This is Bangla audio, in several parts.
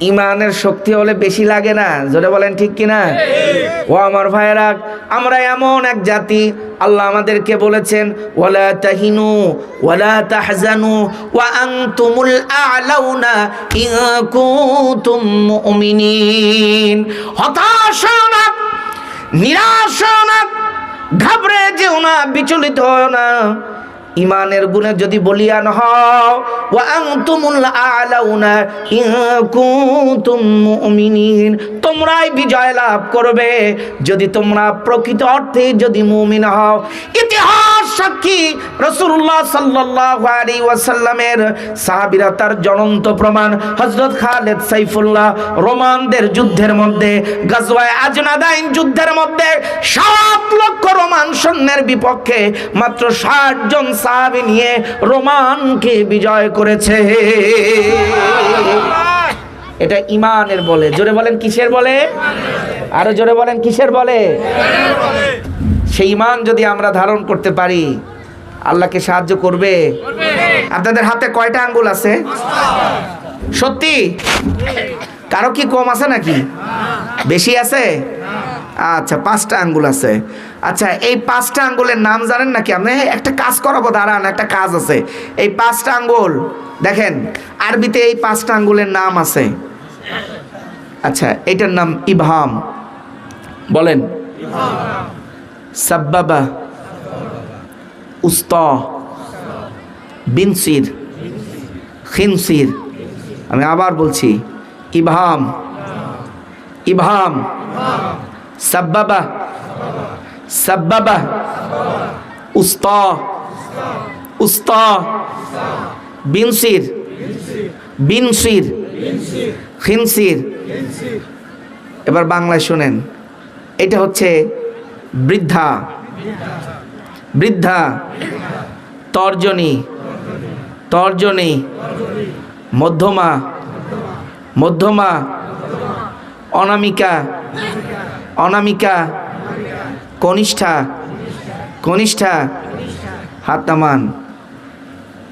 ইমানের শক্তি হলে বেশি লাগে না জোরে বলেন ঠিক কিনা? ও আমার ভাইয়েরা আমরা এমন এক জাতি আল্লাহ আমাদেরকে বলেছেন ওয়ালা তাহিনু ওয়ালা তাহজানু ওয়া আনতুমুল আ'লাউনা ইন কুনতুম মুমিনিন। হতাশ না নিরাশ না ঘাবড়ে যেও না বিচলিত হও না। ইমানের গুণে যদি বলিয়ান হও তোমরাই বিজয় লাভ করবে। যদি তোমরা প্রকৃত অর্থে যদি মুমিন হও, ইতিহাস সাক্ষী রাসূলুল্লাহ সাল্লাল্লাহু আলাইহি ওয়াসাল্লামের সাহাবীরা তার জ্বলন্ত প্রমাণ হযরত খালিদ সাইফুল্লাহ রোমানদের যুদ্ধের মধ্যে, গাজওয়ায়ে আজনাদাইন যুদ্ধের মধ্যে সাত লক্ষ রোমান সৈন্যের বিপক্ষে মাত্র ষাট জন সাহাবী নিয়ে রোমানকে বিজয় করেছে। এটা ইমানের বলে। জোরে বলেন, কিসের বলে? আরও জোরে বলেন, কিসের বলে? সেই ইমান যদি আমরা ধারণ করতে পারি, আল্লাহকে সাহায্য করবে। আপনাদের হাতে কয়টা আঙ্গুল আছে? সত্যি? কারও কি কম আছে নাকি? বেশি আছে? আচ্ছা পাঁচটা আঙ্গুল আছে। আচ্ছা এই পাঁচটা আঙ্গুলের নাম জানেন নাকি? আপনি একটা কাজ করাবো, দাঁড়ান, একটা কাজ আছে। এই পাঁচটা আঙ্গুল, দেখেন, আরবিতে এই পাঁচটা আঙ্গুলের নাম আছে। আচ্ছা এটার নাম ইবহাম। বলেন। সাব্বাবা, উস্ত, বিনসির, খিনসির। আমি আবার বলছি, ইবহাম ইভাম সাব্বাবা সাব্বাবা, উস্ত উস্ত, বিনসির বিনসির, খিনসির। এবার বাংলায় শোনেন, এটা হচ্ছে বৃদ্ধা। বৃদ্ধা। তর্জনী। তর্জনী। মধ্যমা। মধ্যমা। অনামিকা। অনামিকা। কনিষ্ঠা। কনিষ্ঠা। হাত নামান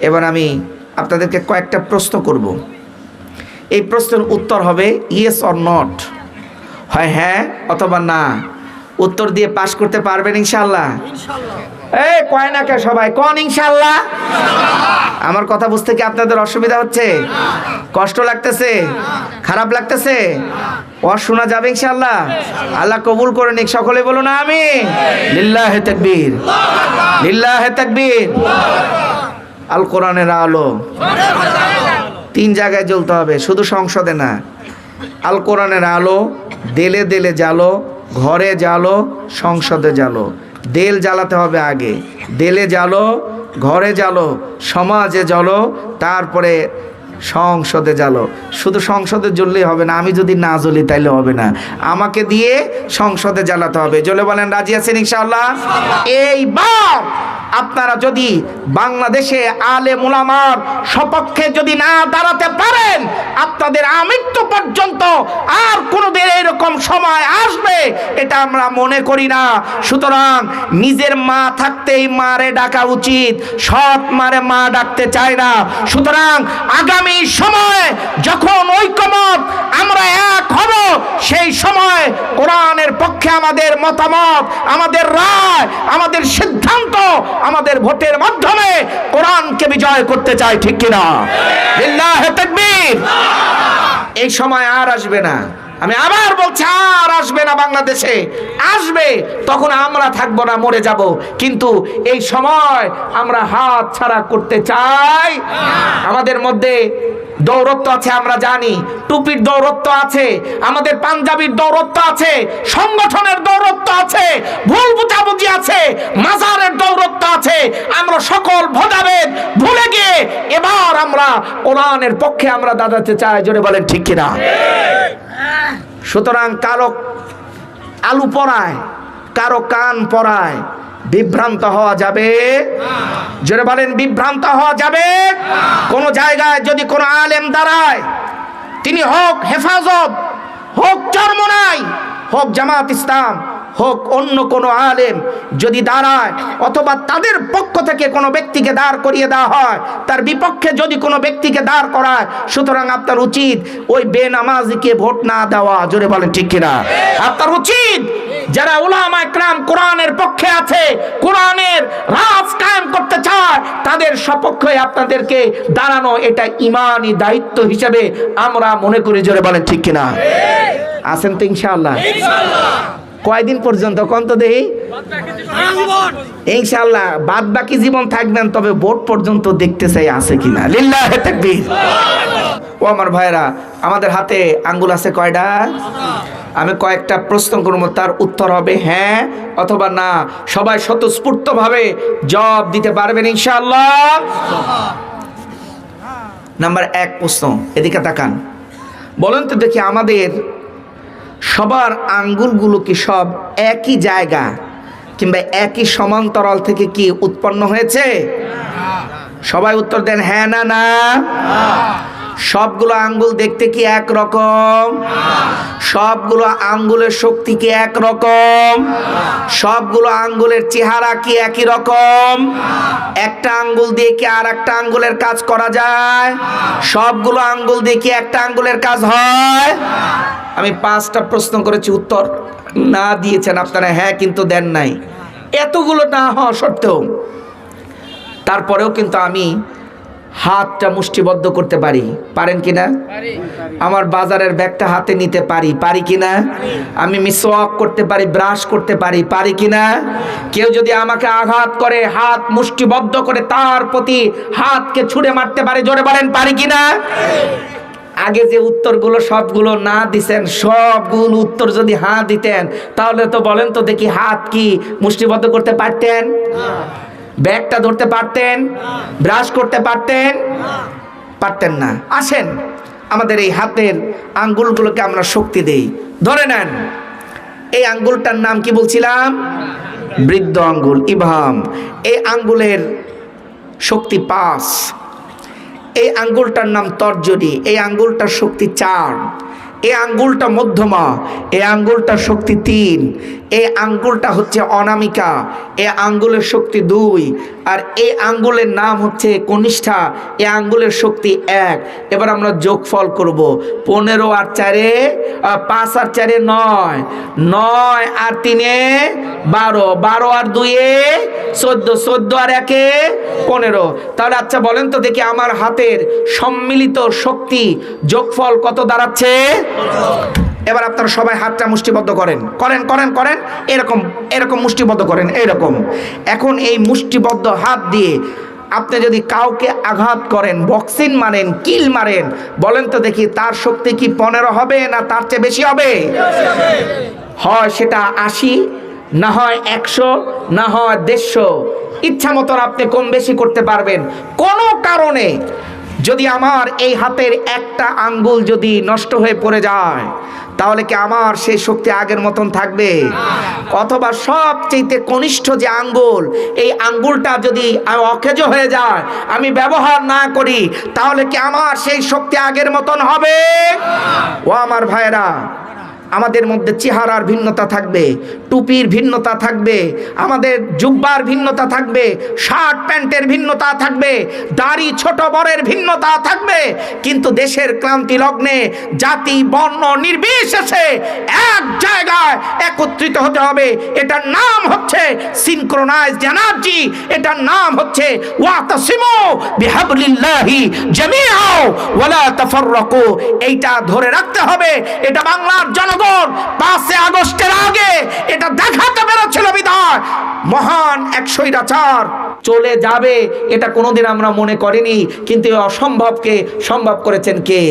এবার আমি আপনাদেরকে কয়েকটা প্রশ্ন করব। এই প্রশ্নের উত্তর হবে ইয়েস অর নট হয় হ্যাঁ অথবা, না উত্তর দিয়ে পাশ করতে পারবেন ইনশাল্লাহ এই কয় না কে সবাই, কন ইনশাল্লাহ আমার কথা বুঝতে কি আপনাদের অসুবিধা হচ্ছে? কষ্ট লাগতেছে? খারাপ লাগতেছে? ও শোনা যাবে ইনশাল্লাহ আল্লাহ কবুল করে নিক, সকলে বলুন আমি লিল্লাহ তাকবীর। লিল্লাহ তাকবীর। আল কোরআনের আলো। তিন জায়গায় জ্বলতে হবে, শুধু সংসদে না। আল কোরআনের আলো, দেলে দেলে জ্বালো ঘরে জ্বালো, সংসদে জ্বালো। দেল জ্বালাতে হবে আগে। দেলে জ্বালো, ঘরে জ্বালো, সমাজে জ্বলো, তারপরে সংসদে জ্বালো। শুধু সংসদে জ্বললেই হবে না, আমি যদি না জ্বলি তাইলে হবে না। আমাকে দিয়ে সংসদে জ্বালাতে হবে। জ্বলে বলেন, রাজি আছেন ইনশাআল্লাহ? এইবার আপনারা যদি বাংলাদেশে আলে মুলামার সপক্ষে যদি না দাঁড়াতে পারেন, আপনাদের আমৃত্যু পর্যন্ত আর কোনোদিন এরকম সময় এটা আমরা মনে করি না। সুতরাং নিজের মা থাকতেই মারে ডাকা উচিত। সৎ মারে মা ডাকতে চায় না। সুতরাং আগামী সময়ে যখন ঐক্যমত আমরা এক হব, সেই সময় কোরআনের পক্ষে আমাদের মতামত, আমাদের রায়, আমাদের সিদ্ধান্ত আমাদের ভোটের মাধ্যমে কোরআনকে বিজয় করতে চাই, ঠিক কিনা? এই সময় আর আসবে না। আমি আবার বলছি, আর আসবে না বাংলাদেশে। আসবে, তখন আমরা থাকব না, মরে যাব। কিন্তু এই সময় আমরা হাত ছাড়া করতে চাই। আমাদের মধ্যে দৌরত্ব আছে, আমরা জানি। টুপির দৌরত্ব আছে, আমাদের পাঞ্জাবির দৌরত্ব আছে, সংগঠনের দৌরত্ব আছে, ভুল বুঝাবুঝি আছে, মাজারের দৌরত্ব আছে। আমরা সকল ভোদাভেদ ভুলে গিয়ে এবার আমরা কোরআনের পক্ষে আমরা দাঁড়াতে চাই, জোরে বলেন ঠিক কিনা? সুতরাং কারও আলু পড়ায় কারও কান পড়ায় বিভ্রান্ত হওয়া যাবে। জোরে বলেন, বিভ্রান্ত হওয়া যাবে? কোন জায়গায় যদি কোন আলেম দাঁড়ায়, তিনি হোক হেফাজত, হোক চর্ম নাই, হোক জামাত ইসলাম হোক অন্য কোনো আলেম যদি দাঁড়ায় অথবা তাদের পক্ষ থেকে কোনো ব্যক্তিকে দাঁড় করিয়ে দেওয়া হয়, তার বিপক্ষে যদি কোনো ব্যক্তিকে দাঁড় করায়, সুতরাং আপনার উচিত ওই বেনামাজিকে ভোট না দেওয়া। জোরে বলেন, ঠিক কিনা? আপনার উচিত যারা উলামা একরাম কোরআনের পক্ষে আছে, কোরআনের রাজ কায়েম করতে চায়, তাদের সপক্ষে আপনাদেরকে দাঁড়ানো এটা ইমানি দায়িত্ব হিসেবে আমরা মনে করি। জোরে বলেন, ঠিক কিনা? আছেন তো ইনশাআল্লাহ। কয়দিন পর্যন্ত? কোন তো দেহি? ইনশাআল্লাহ বাদ বাকি জীবন থাকবেন, তবে ভোট পর্যন্ত দেখতে চাই আছে কিনা। লিল্লাহ ও আমার ভাইরা আমাদের হাতে আঙ্গুল আছে কয়টা? আমি কয়েকটা প্রশ্ন করব, তার উত্তর হবে হ্যাঁ অথবা না। সবাই স্বতঃস্ফূর্তভাবে জবাব দিতে পারবেন ইনশাআল্লাহ। নাম্বার এক প্রশ্ন, এদিকে তাকান। বলেন তো দেখি আমাদের সবার আঙ্গুলগুলো কি সব একই জায়গা কিংবা একই সমান্তরাল থেকে কি উৎপন্ন হয়েছে? সবাই উত্তর দেন হ্যাঁ না না। সবগুলো আঙ্গুল দেখতে কি এক রকম সবগুলো আঙ্গুলের শক্তি কি এক রকম সবগুলো আঙ্গুলের চেহারা কি একই রকম? একটা আঙ্গুল দিয়ে কি আর একটা আঙ্গুলের কাজ করা যায়? সবগুলো আঙ্গুল দিয়ে কি একটা আঙ্গুলের কাজ হয়? আমি পাঁচটা প্রশ্ন করেছি, উত্তর না দিয়েছেন আপনারা হ্যাঁ কিন্তু দেন নাই। এতগুলো না হওয়া সত্ত্বেও তারপরেও কিন্তু আমি হাতটা মুষ্টিবদ্ধ করতে পারি। পারেন কি না আমার বাজারের ব্যাগটা হাতে নিতে পারি। পারি কি না আমি মিসওয়াক করতে পারি, ব্রাশ করতে পারি। পারি কি না কেউ যদি আমাকে আঘাত করে, হাত মুষ্টিবদ্ধ করে তার প্রতি হাতকে ছুঁড়ে মারতে পারে, জোরে বলেন, পারি কি না আগে যে উত্তরগুলো সবগুলো না দিছেন, সবগুলো উত্তর যদি হ্যাঁ দিতেন, তাহলে তো বলেন তো দেখি হাত কি মুষ্টিবদ্ধ করতে পারতেন? ব্যাগটা ধরতে পারতেন? ব্রাশ করতে পারতেন? পারতেন না। আসেন, আমাদের এই হাতের আঙ্গুলগুলোকে আমরা শক্তি দেই। ধরে নেন, এই আঙ্গুলটার নাম কি বলছিলাম? বৃদ্ধ আঙ্গুল ইভাম এই আঙ্গুলের শক্তি পাঁচ। এই আঙ্গুলটার নাম তর্জনী, এই আঙ্গুলটার শক্তি চার, এই আঙ্গুলটা মধ্যমা, এই আঙ্গুলটার শক্তি তিন এই আঙ্গুলটা হচ্ছে অনামিকা, এ আঙ্গুলের শক্তি দুই, আর এই আঙ্গুলের নাম হচ্ছে কনিষ্ঠা, এ আঙ্গুলের শক্তি এক। এবার আমরা যোগফল করব, পনেরো আর চারে পাঁচ আর চারে নয় নয় আর তিনে বারো বারো আর দুয়ে চোদ্দ চোদ্দ আর একে পনেরো। তাহলে আচ্ছা বলেন তো দেখি আমার হাতের সম্মিলিত শক্তি যোগফল কত দাঁড়াচ্ছে? এবার আপনারা সবাই হাতটা মুষ্টিবদ্ধ করেন। করেন করেন করেন, এরকম এরকম মুষ্টিবদ্ধ করেন, এরকম। এখন এই মুষ্টিবদ্ধ হাত দিয়ে আপনি যদি কাউকে আঘাত করেন, বক্সিং মারেন, কিল মারেন, বলেন তো দেখি তার শক্তি কি পনেরো হবে না তার চেয়ে বেশি হবে? হয় সেটা আশি, না হয় একশো, না হয় দেড়শো। ইচ্ছা মতন আপনি কম বেশি করতে পারবেন। কোনো কারণে যদি আমার এই হাতের একটা আঙ্গুল যদি নষ্ট হয়ে পড়ে যায় তাহলে কি আমার সেই শক্তি আগের মতন থাকবে? অথবা সবচেয়ে কনিষ্ঠ যে আঙ্গুল এই আঙ্গুলটা যদি অকেজ হয়ে যায় আমি ব্যবহার না করি তাহলে কি আমার সেই শক্তি আগের মতন হবে? ও আমার ভাইরা আমাদের মধ্যে চেহারার ভিন্নতা থাকবে, টুপির ভিন্নতা থাকবে, আমাদের জুব্বার ভিন্নতা থাকবে, শার্ট প্যান্টের ভিন্নতা থাকবে, দাড়ি ছোট বড়ের ভিন্নতা থাকবে, কিন্তু দেশের ক্লান্তি লগ্নে জাতি, বর্ণ নির্বিশেষে এক জায়গায় একত্রিত হতে হবে। এটার নাম হচ্ছে সিনক্রোনাইজ এনার্জি এটার নাম হচ্ছে এইটা ধরে রাখতে হবে, এটা বাংলার জনগণ পাঁচে আগস্টের আগে এটা দেখাতে পেরেছিল বিধায় মহান এক স্বৈরাচার চলে যাবে এটা কোনোদিন আমরা মনে করিনি কিন্তু অসম্ভবকে সম্ভব করেছেন কে?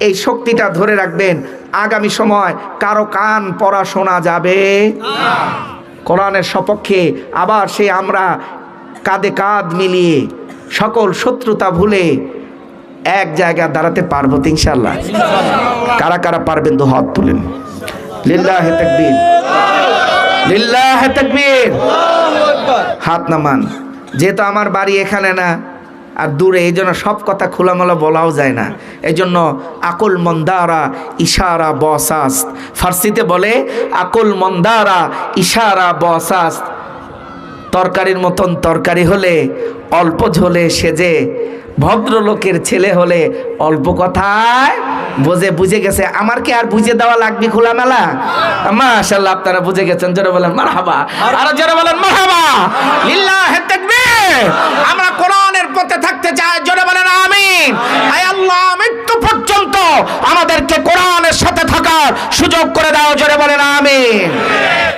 এই শক্তিটা ধরে রাখবেন আগামী সময় কারও কান পড়া শোনা যাবে। কোরআনের সপক্ষে আবার সে আমরা কাঁধে কাঁধ মিলিয়ে সকল শত্রুতা ভুলে এক জায়গায় দাঁড়াতে পারব তো ইনশাল্লাহ কারা কারা পারবেন তো হাত তুলেন। লিল্লাহ তাকবীর। লিল্লাহ তাকবীর। হাত নামান। যেহেতু আমার বাড়ি এখানে না, আর দূরে, এই জন্য সব কথা খোলামেলা বলাও যায় না। এই জন্য আকুল মন্দারা ইশারা বসাস ফার্সিতে বলে, আকুল মন্দারা ইশারা বসাস তরকারির মতন তরকারি হলে, অল্প ঝোলে সেজে ভদ্রলোকের ছেলে হলে অল্প কথায় বুঝে বুঝে গেছে। আমার কি আর বুঝে দেওয়া লাগবে খোলামেলা? মাশাল্লাহ আপনারা বুঝে গেছেন। জোরে বলেন, মারহাবা। আর জোরে বলেন, মারহাবা। লিল্লাহে তাকবীর। আমরা কোরআনের পথে থাকতে চাই। জোরে বলেন, আমিন। আয় আল্লাহ, মৃত্যু পর্যন্ত আমাদেরকে কোরআনের সাথে থাকার সুযোগ করে দাও। জোরে বলেন, আমিন।